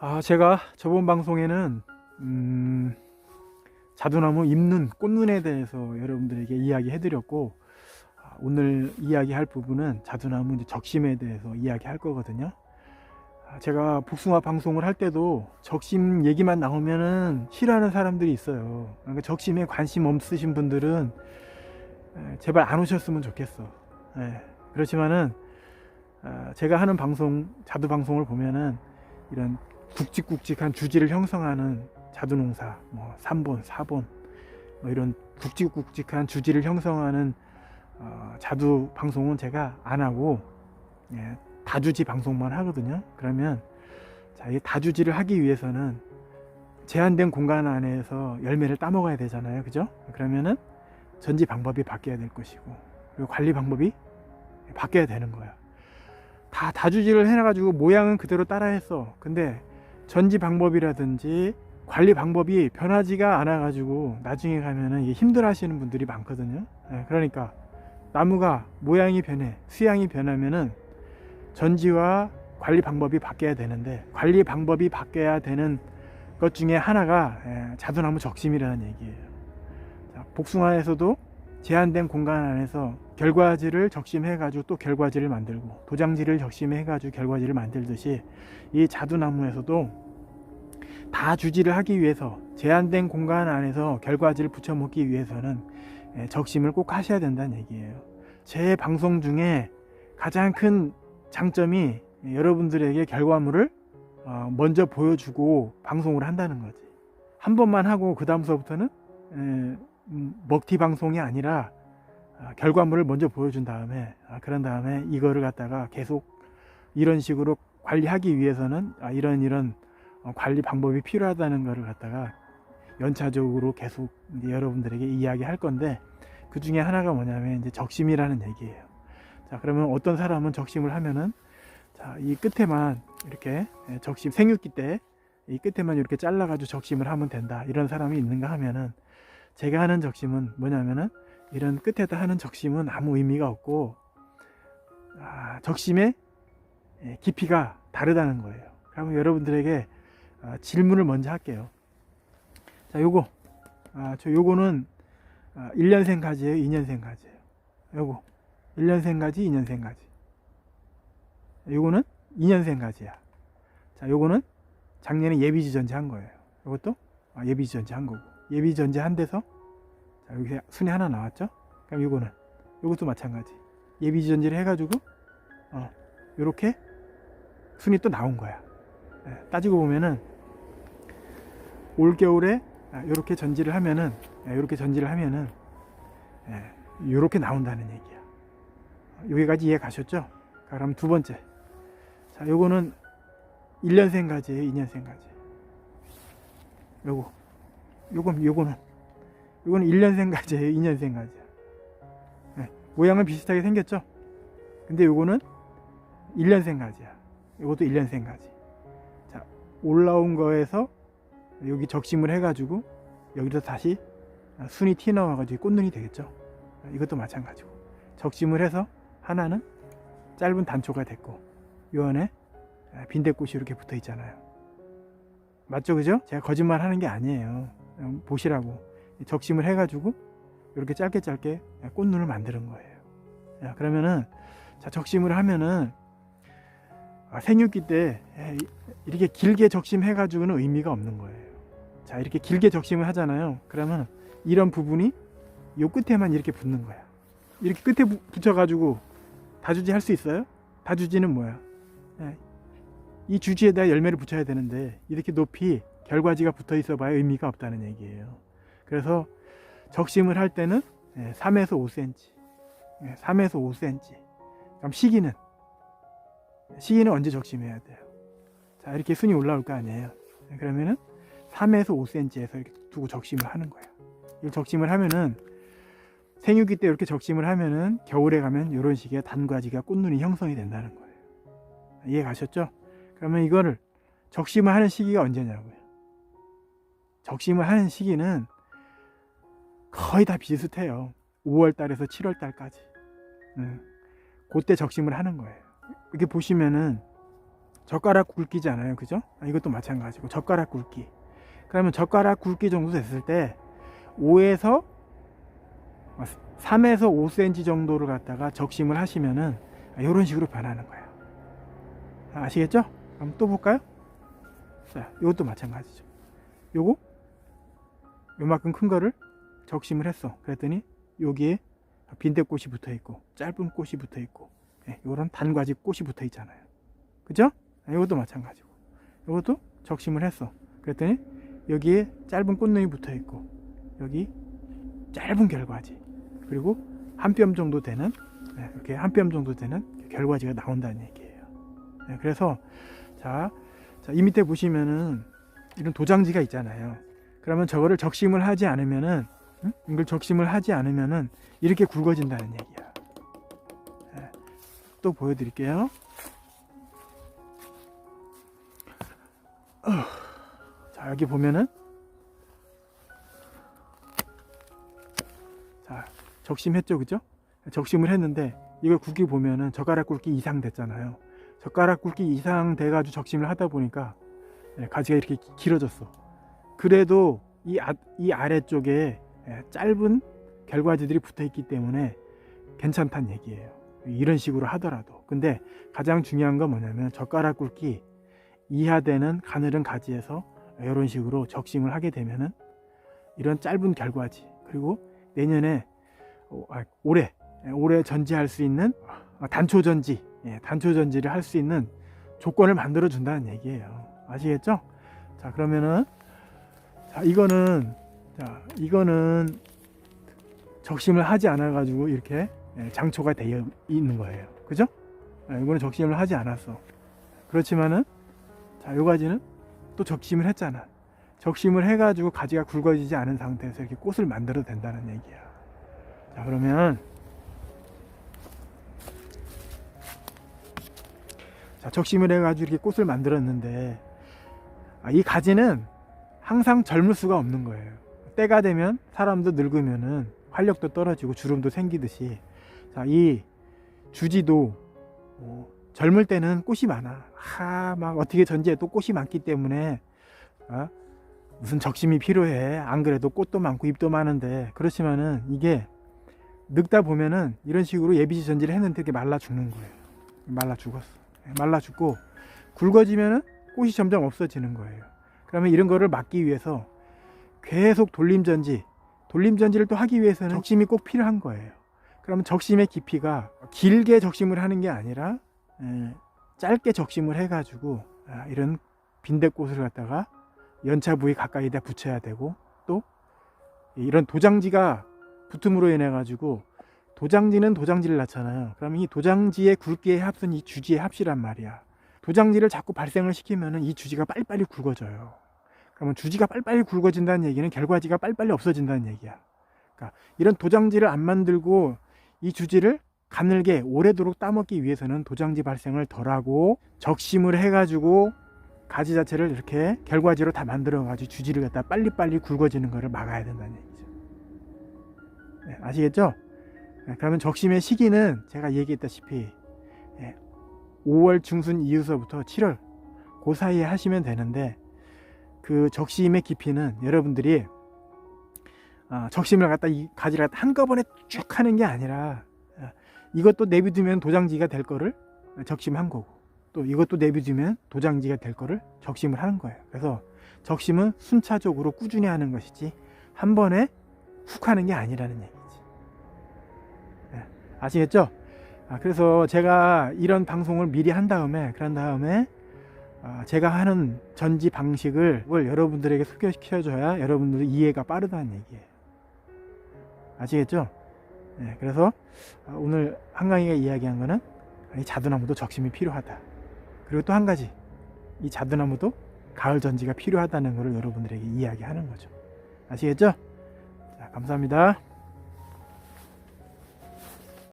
아, 제가 저번 방송에는 음, 자두나무 잎눈, 꽃눈에 대해서 여러분들에게 이야기 해드렸고 아, 오늘 이야기할 부분은 자두나무 적심에 대해서 이야기할 거거든요. 아, 제가 복숭아 방송을 할 때도 적심 얘기만 나오면은 싫어하는 사람들이 있어요. 그러니까 적심에 관심 없으신 분들은 에, 제발 안 오셨으면 좋겠어. 예, 그렇지만은 아, 제가 하는 방송, 자두 방송을 보면은 이런 굵직굵직한 주지를 형성하는 자두농사, 뭐 3본, 4본, 뭐 이런 굵직굵직한 주지를 형성하는 어, 자두 방송은 제가 안 하고 예, 다주지 방송만 하거든요. 그러면 자, 이 다주지를 하기 위해서는 제한된 공간 안에서 열매를 따먹어야 되잖아요. 그죠? 그러면은 전지 방법이 바뀌어야 될 것이고 그리고 관리 방법이 바뀌어야 되는 거예요. 다 다주지를 해놔가지고 모양은 그대로 따라 했어. 근데 전지 방법이라든지 관리 방법이 변하지가 않아 가지고 나중에 가면은 이게 힘들어 하시는 분들이 많거든요. 예, 그러니까 나무가 모양이 변해, 수양이 변하면은 전지와 관리 방법이 바뀌어야 되는데 관리 방법이 바뀌어야 되는 것 중에 하나가 예, 자두나무 적심이라는 얘기예요. 자, 복숭아에서도 제한된 공간 안에서 결과지를 적심해가지고 또 결과지를 만들고 도장지를 적심해가지고 결과지를 만들듯이 이 자두나무에서도 다 주지를 하기 위해서 제한된 공간 안에서 결과지를 붙여 먹기 위해서는 예, 적심을 꼭 하셔야 된다는 얘기예요. 제 방송 중에 가장 큰 장점이 여러분들에게 결과물을 어, 먼저 보여주고 방송을 한다는 거지. 한 번만 하고 그 다음서부터는 에, 음, 먹튀 방송이 아니라 아, 결과물을 먼저 보여준 다음에 아, 그런 다음에 이거를 갖다가 계속 이런 식으로 관리하기 위해서는 아, 이런 이런 어, 관리 방법이 필요하다는 거를 갖다가 연차적으로 계속 여러분들에게 이야기할 건데 그 중에 하나가 뭐냐면 이제 적심이라는 얘기예요. 자 그러면 어떤 사람은 적심을 하면은 자 이 끝에만 이렇게 예, 적심 생육기 때 이 끝에만 이렇게 잘라가지고 적심을 하면 된다 이런 사람이 있는가 하면은 제가 하는 적심은 뭐냐면은 이런 끝에다 하는 적심은 아무 의미가 없고 아, 적심의 예, 깊이가 다르다는 거예요. 그러면 여러분들에게 아, 질문을 먼저 할게요. 자, 요거 아, 저 요거는 아, 1년생 가지예요, 2년생 가지예요. 요거 1년생 가지, 2년생 가지. 요거는 2년생 가지야. 자, 요거는 작년에 예비지 전지 한 거예요. 요것도 아, 예비지 전지 한 거고. 예비지 전지 한 데서 자, 여기 순위 하나 나왔죠? 그럼 요거는 요것도 마찬가지. 예비지 전지를 해가지고 어, 요렇게 순위 또 나온 거야. 예, 따지고 보면은 올 겨울에 아, 요렇게 전지를 하면은 예, 요렇게 전지를 하면은 예, 요렇게 나온다는 얘기야. 여기까지 이해 가셨죠? 그럼 두 번째. 자, 요거는 1년생 가지예요, 2년생 가지. 요거. 요건 요거는 요거는 1년생 가지예요, 2년생 가지야. 예, 모양은 비슷하게 생겼죠? 근데 요거는 1년생 가지야. 요것도 1년생 가지. 자, 올라온 거에서 여기 적심을 해가지고 여기서 다시 순이 티 나와가지고 꽃눈이 되겠죠. 이것도 마찬가지고 적심을 해서 하나는 짧은 단초가 됐고 요 안에 빈대꽃이 이렇게 붙어 있잖아요. 맞죠, 그죠? 제가 거짓말 하는 게 아니에요. 음, 보시라고 적심을 해가지고 이렇게 짧게 짧게 꽃눈을 만드는 거예요. 야, 그러면은 자 적심을 하면은 아, 생육기 때 에, 이렇게 길게 적심해가지고는 의미가 없는 거예요. 자 이렇게 길게 적심을 하잖아요. 그러면 이런 부분이 요 끝에만 이렇게 붙는 거야. 이렇게 끝에 부- 붙여가지고 다주지 할 수 있어요? 다주지는 뭐야? 예, 이 주지에다 열매를 붙여야 되는데 이렇게 높이 결과지가 붙어 있어 봐야 의미가 없다는 얘기예요. 그래서 적심을 할 때는 예, 3에서 5cm, 예, 3에서 5cm. 그럼 시기는 시기는 언제 적심해야 돼요? 자 이렇게 순이 올라올 거 아니에요. 예, 그러면은 3에서 5cm에서 이렇게 두고 적심을 하는 거야. 이 적심을 하면은 생육기 때 이렇게 적심을 하면은 겨울에 가면 이런 식의 단과지가 꽃눈이 형성이 된다는 거예요. 이해 가셨죠? 그러면 이거를 적심을 하는 시기가 언제냐고요. 적심을 하는 시기는 거의 다 비슷해요. 5월 달에서 7월 달까지. 음, 그때 적심을 하는 거예요. 이렇게 보시면은 젓가락 굵기잖아요. 그죠? 아, 이것도 마찬가지고 젓가락 굵기. 그러면 젓가락 굵기 정도 됐을 때 5에서 3에서 5cm 정도를 갖다가 적심을 하시면은 이런 식으로 변하는 거예요. 아, 아시겠죠? 그럼 또 볼까요? 자, 이것도 마찬가지죠. 요거 요만큼 큰 거를 적심을 했어. 그랬더니 여기에 빈대꽃이 붙어 있고 짧은 꽃이 붙어 있고 예, 요런 단과지 꽃이 붙어 있잖아요. 그죠? 아, 이것도 마찬가지고 이것도 적심을 했어. 그랬더니 여기에 짧은 꽃눈이 붙어 있고 여기 짧은 결과지 그리고 한 뼘 정도 되는 네, 이렇게 한 뼘 정도 되는 결과지가 나온다는 얘기예요. 네, 그래서 자, 자, 이 밑에 보시면은 이런 도장지가 있잖아요. 그러면 저거를 적심을 하지 않으면은 응? 이걸 적심을 하지 않으면은 이렇게 굵어진다는 얘기야. 네, 또 보여드릴게요. 어, 자 여기 보면은 자 적심했죠, 그죠? 적심을 했는데 이걸 굵기 보면은 젓가락 굵기 이상 됐잖아요. 젓가락 굵기 이상 돼가지고 적심을 하다 보니까 예, 가지가 이렇게 기- 길어졌어. 그래도 이, 아, 이 아래쪽에 예, 짧은 결과지들이 붙어 있기 때문에 괜찮다는 얘기예요. 이런 식으로 하더라도. 근데 가장 중요한 건 뭐냐면 젓가락 굵기 이하되는 가늘은 가지에서 이런 식으로 적심을 하게 되면은 이런 짧은 결과지 그리고 내년에 어, 아, 올해 예, 올해 전지할 수 있는 어, 단초 전지 예, 단초 전지를 할 수 있는 조건을 만들어 준다는 얘기예요. 아시겠죠? 자 그러면은 자 이거는 자 이거는 적심을 하지 않아 가지고 이렇게 예, 장초가 되어 있는 거예요. 그죠? 예, 이거는 적심을 하지 않았어. 그렇지만은 자, 요 가지는 또 적심을 했잖아. 적심을 해 가지고 가지가 굵어지지 않은 상태에서 이렇게 꽃을 만들어도 된다는 얘기야. 자, 그러면 자, 적심을 해 가지고 이렇게 꽃을 만들었는데 아, 이 가지는 항상 젊을 수가 없는 거예요. 때가 되면 사람도 늙으면은 활력도 떨어지고 주름도 생기듯이 자, 이 주지도 뭐 젊을 때는 꽃이 많아. 하, 막 어떻게 전지에도 꽃이 많기 때문에 어? 무슨 적심이 필요해. 안 그래도 꽃도 많고 잎도 많은데 그렇지만은 이게 늙다 보면은 이런 식으로 예비지 전지를 했는데 이렇게 말라 죽는 거예요. 말라 죽었어. 예, 말라 죽고 굵어지면은 꽃이 점점 없어지는 거예요. 그러면 이런 거를 막기 위해서 계속 돌림 전지, 돌림 전지를 또 하기 위해서는 적심이 꼭 필요한 거예요. 그러면 적심의 깊이가 길게 적심을 하는 게 아니라 에, 짧게 적심을 해가지고 아, 이런 빈대꽃을 갖다가 연차 부위 가까이다 붙여야 되고 또 이런 도장지가 붙음으로 인해 가지고 도장지는 도장지를 낳잖아요. 그러면 이 도장지의 굵기의 합은 이 주지의 합이란 말이야. 도장지를 자꾸 발생을 시키면은 이 주지가 빨리빨리 굵어져요. 그러면 주지가 빨리빨리 굵어진다는 얘기는 결과지가 빨리빨리 없어진다는 얘기야. 그러니까 이런 도장지를 안 만들고 이 주지를 가늘게 오래도록 따먹기 위해서는 도장지 발생을 덜하고 적심을 해가지고 가지 자체를 이렇게 결과지로 다 만들어가지고 주지를 갖다 빨리빨리 굵어지는 것을 막아야 된다는 얘기죠. 네, 아시겠죠? 네, 그러면 적심의 시기는 제가 얘기했다시피 예, 5월 중순 이후서부터 7월 그 사이에 하시면 되는데 그 적심의 깊이는 여러분들이 아, 적심을 갖다 이 가지를 갖다 한꺼번에 쭉 하는 게 아니라 아, 이것도 내비두면 도장지가 될 거를 적심한 거고 또 이것도 내비두면 도장지가 될 거를 적심을 하는 거예요. 그래서 적심은 순차적으로 꾸준히 하는 것이지 한 번에 훅 하는 게 아니라는 얘기지. 네, 아시겠죠? 아, 그래서 제가 이런 방송을 미리 한 다음에 그런 다음에 아, 제가 하는 전지 방식을 여러분들에게 소개시켜줘야 여러분들의 이해가 빠르다는 얘기예요. 아시겠죠? 네, 그래서 아, 오늘 한강이가 이야기한 거는 이 자두나무도 적심이 필요하다. 그리고 또 한 가지 이 자두나무도 가을 전지가 필요하다는 것을 여러분들에게 이야기하는 거죠. 아시겠죠? 자, 감사합니다.